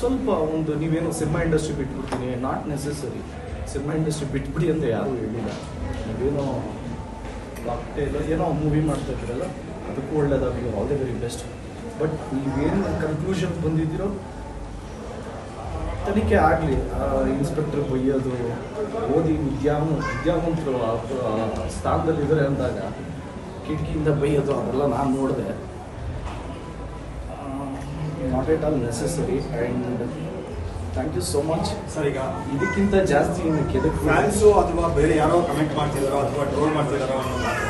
ಸ್ವಲ್ಪ ಒಂದು ನೀವೇನು ಸಿನಿಮಾ ಇಂಡಸ್ಟ್ರಿ ಬಿಟ್ಬಿಡ್ತೀನಿ ನಾಟ್ ನೆಸೆಸರಿ ಸಿನಿಮಾ ಇಂಡಸ್ಟ್ರಿ ಬಿಟ್ಬಿಡಿ ಅಂತ ಯಾರೂ ಹೇಳಿಲ್ಲ. ನೀವೇನೋ ಕಾಕ್ಟೇಲ್ ಏನೋ ಮೂವಿ ಮಾಡ್ತಾ ಇದ್ದೀರಲ್ಲ, ಅದಕ್ಕೂ ಒಳ್ಳೇದಾಗಲಿ all the very best but ನೀವೇನು ಕನ್ಕ್ಲೂಷನ್ ಬಂದಿದ್ದೀರೋ, ತನಿಖೆ ಆಗಲಿ. ಇನ್ಸ್ಪೆಕ್ಟರ್ ಬೈಯೋದು, ಓದಿ ವಿದ್ಯಾ ವಿದ್ಯಾವಂತರು ಸ್ಥಾನದಲ್ಲಿದ್ದಾರೆ ಅಂದಾಗ, ಕಿಟಕಿಯಿಂದ ಬೈಯೋದು, ಅದೆಲ್ಲ ನಾನು ನೋಡಿದೆ. Not at all necessary and thank you so much sir ಈಗ ಇದಕ್ಕಿಂತ ಜಾಸ್ತಿ ಏನು ಕೆದಕ್ಕೆ ಫ್ಯಾನ್ಸು ಅಥವಾ ಬೇರೆ ಯಾರೋ ಕಮೆಂಟ್ ಮಾಡ್ತಿದಾರೋ ಅಥವಾ ಟ್ರೋಲ್ ಮಾಡ್ತಿದಾರೋ ಅನ್ನೋ ಮಾತು.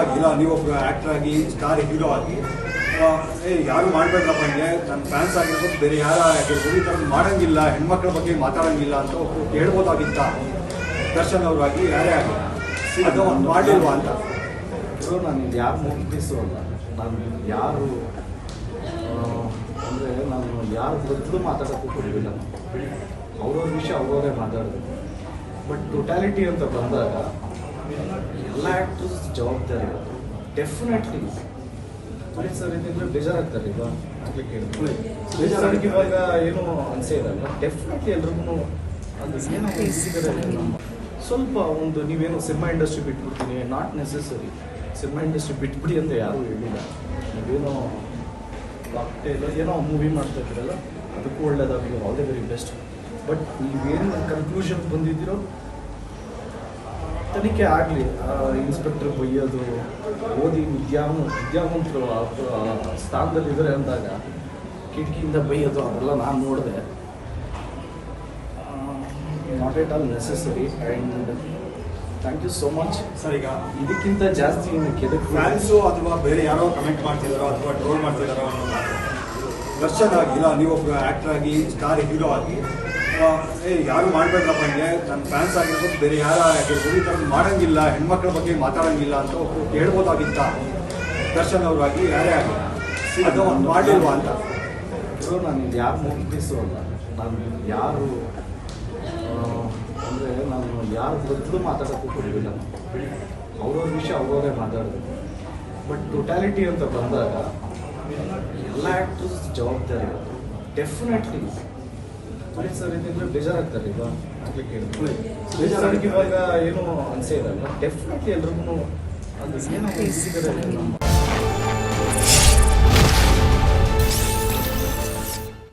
ಆಗಿಲ್ಲ ನೀವು ಆಕ್ಟರ್ ಆಗಿ ಸ್ಟಾರ್ ಹೀರೋ ಆಗಿ ಏ ಯಾರು ಮಾಡ್ಬೇಡ್ರಪ್ಪ ಹಿಂಗೆ? ನನ್ನ ಫ್ಯಾನ್ಸ್ ಆಗಿರ್ಬೋದು ಬೇರೆ ಯಾರು ಆಗಿರ್ಬೋದು ಈ ಥರದ್ದು ಮಾಡೋಂಗಿಲ್ಲ ಹೆಣ್ಮಕ್ಳ ಬಗ್ಗೆ ಮಾತಾಡೋಂಗಿಲ್ಲ ಅಂತ ಒಬ್ಬರು ಹೇಳ್ಬೋದಾಗಿತ್ತ ದರ್ಶನ್ ಅವರಾಗಿ ಯಾರೇ ಆಗಿ ಅದು ಒಂದು ಮಾಡಿಲ್ವಾ ಅಂತ? ಸೊ ನಾನು ಯಾರು ಮುಗಿಸು ಅಲ್ಲ ನಾನು ಯಾರು ಅಂದರೆ ನಾನು ಯಾರ ಬದಲು ಮಾತಾಡೋಕ್ಕೂ ಕೊಡಲಿಲ್ಲ ಅವ್ರವ್ರ ವಿಷಯ ಅವ್ರವರೇ ಮಾತಾಡೋದು. ಬಟ್ ಟೊಟ್ಯಾಲಿಟಿ ಅಂತ ಬಂದಾಗ ಎಲ್ಲ ಆ್ಯಕ್ಟರ್ಸ್ ಜವಾಬ್ದಾರಿ ಡೆಫಿನೆಟ್ಲಿ ಪುನೀತ್ ಸರ್ ಇದ್ದಿದ್ರೆ ಬೇಜಾರಾಗ್ತಾರೆ ಈಗ ಬೇಜಾರಾಗಿ ಇವಾಗ ಏನು ಅನಿಸೇ ಇರಲ್ಲ ಡೆಫಿನೆಟ್ಲಿ ಎಲ್ರಿಗೂ ಅದು ಏನೋ ಒಂದು ಇದಿದ್ದಾರೆ ನಮ್ಮ ಸ್ವಲ್ಪ ಒಂದು ನೀವೇನು ಸಿನಿಮಾ ಇಂಡಸ್ಟ್ರಿ ಬಿಟ್ಬಿಡ್ತೀನಿ. ನಾಟ್ ನೆಸೆಸರಿ ಸಿನಿಮಾ ಇಂಡಸ್ಟ್ರಿ ಬಿಟ್ಬಿಡಿ ಅಂತ ಯಾರೂ ಹೇಳಿಲ್ಲ. ನೀವೇನೋ ಕಾಕ್ಟೇಲ್ ಏನೋ ಮೂವಿ ಮಾಡ್ತಾ ಇದ್ದೀರಲ್ಲ ಅದಕ್ಕೂ ಒಳ್ಳೇದಾಗಲಿ all the very best but ನೀವೇನು ಕನ್ಕ್ಲೂಷನ್ ಬಂದಿದ್ದೀರೋ, ತನಿಖೆ ಆಗಲಿ. ಇನ್ಸ್ಪೆಕ್ಟರ್ ಬೈಯೋದು, ಓದಿ ವಿದ್ಯಾವ ವಿದ್ಯಾವಂತರು ಸ್ಥಾನದಲ್ಲಿದ್ದಾರೆ ಅಂದಾಗ, ಕಿಟಕಿಯಿಂದ ಬೈಯೋದು, ಅದೆಲ್ಲ ನಾನು ನೋಡಿದೆ. Not at all necessary and thank you so much sir ಈಗ ಇದಕ್ಕಿಂತ ಜಾಸ್ತಿ ಏನು ಕೆದಕ್ಕೆ ಫ್ಯಾನ್ಸು ಅಥವಾ ಬೇರೆ ಯಾರೋ ಕಮೆಂಟ್ ಮಾಡ್ತಿದಾರೋ ಅಥವಾ ಟ್ರೋಲ್ ಮಾಡ್ತಿದಾರೋ ಅನ್ನೋ ಮಾತು. ದರ್ಶನ್ ಆಗಿ ಇಲ್ಲ ನೀವೊಬ್ಬ ಆಕ್ಟರ್ ಆಗಿ ಸ್ಟಾರ್ ಹೀರೋ ಆಗಿ ಏ ಯಾರು ಮಾಡ್ಬೇಡ್ರಪ್ಪ ಹಿಂಗೆ? ನನ್ನ ಫ್ಯಾನ್ಸ್ ಆಗಿರ್ಬೋದು ಬೇರೆ ಯಾರು ಆಗಿರ್ಬೋದು ಈ ಥರದ್ದು ಮಾಡಂಗಿಲ್ಲ ಹೆಣ್ಮಕ್ಳ ಬಗ್ಗೆ ಮಾತಾಡೋಂಗಿಲ್ಲ ಅಂತ ಒಬ್ಬರು ಕೇಳ್ಬೋದಾಗಿತ್ತ? ದರ್ಶನ್ ಅವರಾಗಿ ಯಾರೇ ಆಗಿ ಅದು ಒಂದು ಮಾಡಿಲ್ವಾ ಅಂತ? ಸೊ ನಾನು ಯಾರು ಮುಗಿಸು ಅಲ್ಲ ನಾನು ಯಾರು ಅಂದರೆ ನಾನು ಯಾರು ಬದಲು ಮಾತಾಡೋಕ್ಕೂ ಕೊಡಲಿಲ್ಲ ಅವ್ರವ್ರ ವಿಷಯ ಅವ್ರವರೇ ಮಾತಾಡೋದು. ಬಟ್ ಟೊಟ್ಯಾಲಿಟಿ ಅಂತ ಬಂದಾಗ ಎಲ್ಲ ಆ್ಯಕ್ಟರ್ಸ್ ಜವಾಬ್ದಾರಿ ಅದು ಡೆಫಿನೆಟ್ಲಿ ಪುನೀತ್ ಸರ್ ಇದ್ದಿದ್ರೆ ಬೇಜಾರಾಗ್ತಾರೆ. ಈಗ ಬೇಜಾರಾಗಿ ಇವಾಗ ಏನು ಅನಿಸೇ ಇರಲ್ಲ ಡೆಫಿನೆಟ್ಲಿ ಎಲ್ರಿಗೂ ಅದು ಏನೋ ಒಂದು ಇದಿದ್ದಾರೆ ನಮ್ಮ